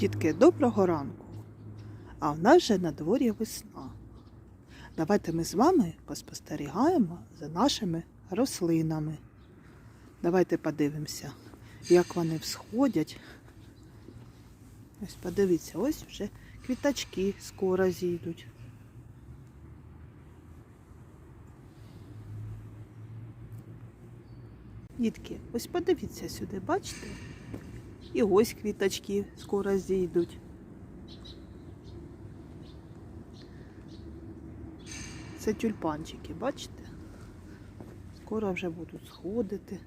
Дітки, доброго ранку. А в нас же на дворі весна. Давайте ми з вами поспостерігаємо за нашими рослинами. Давайте подивимося, як вони всходять. Ось подивіться, ось вже квіточки скоро зійдуть. Дітки, ось подивіться сюди, бачите? І ось квіточки скоро зійдуть. Це тюльпанчики, бачите? Скоро вже будуть сходити.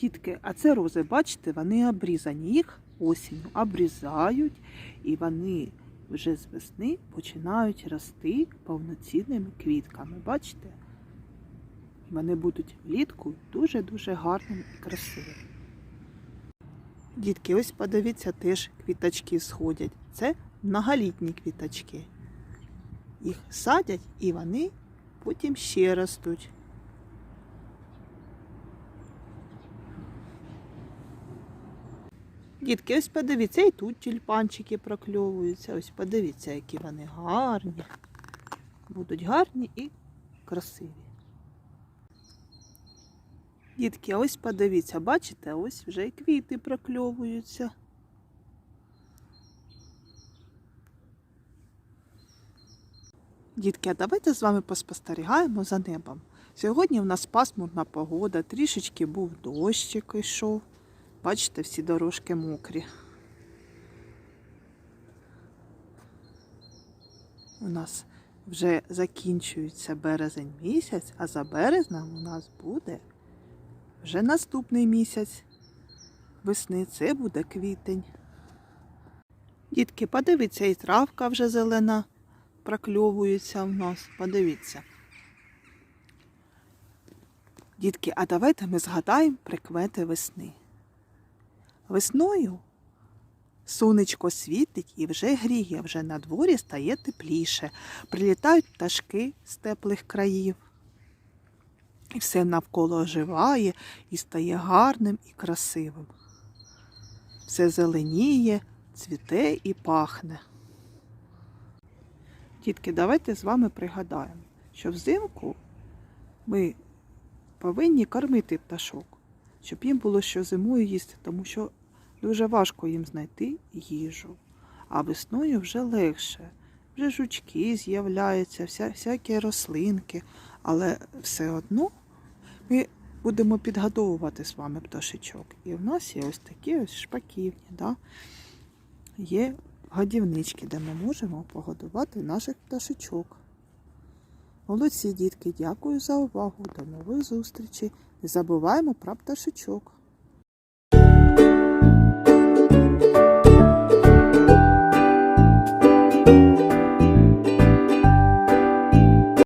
Дітки, а це рози, бачите, вони обрізані. Їх осінню обрізають, і вони вже з весни починають рости повноцінними квітками. Бачите? Вони будуть влітку дуже-дуже гарними і красивими. Дітки, ось подивіться, теж квіточки сходять. Це многолітні квіточки. Їх садять і вони потім ще ростуть. Дітки, ось подивіться, і тут тюльпанчики прокльовуються. Ось подивіться, які вони гарні. Будуть гарні і красиві. Дітки, ось подивіться, бачите, ось вже і квіти прокльовуються. Дітки, а давайте з вами поспостерігаємо за небом. Сьогодні в нас пасмурна погода, трішечки був дощик йшов. Бачите, всі дорожки мокрі. У нас вже закінчується березень місяць, а за березнем у нас буде вже наступний місяць весни. Це буде квітень. Дітки, подивіться, і травка вже зелена прокльовується в нас. Подивіться. Дітки, а давайте ми згадаємо прикмети весни. Весною сонечко світить і вже гріє, вже на дворі стає тепліше. Прилітають пташки з теплих країв. І все навколо оживає і стає гарним і красивим. Все зеленіє, цвіте і пахне. Дітки, давайте з вами пригадаємо, що взимку ми повинні кормити пташок, щоб їм було що зимою їсти, тому що дуже важко їм знайти їжу. А весною вже легше. Вже жучки з'являються, вся, всякі рослинки, але все одно ми будемо підгодовувати з вами пташечок. І в нас є ось такі ось шпаківні, да? є годівнички, де ми можемо погодувати наших пташечок. Молодці, дітки, дякую за увагу. До нових зустрічей. Не забуваємо про пташечок.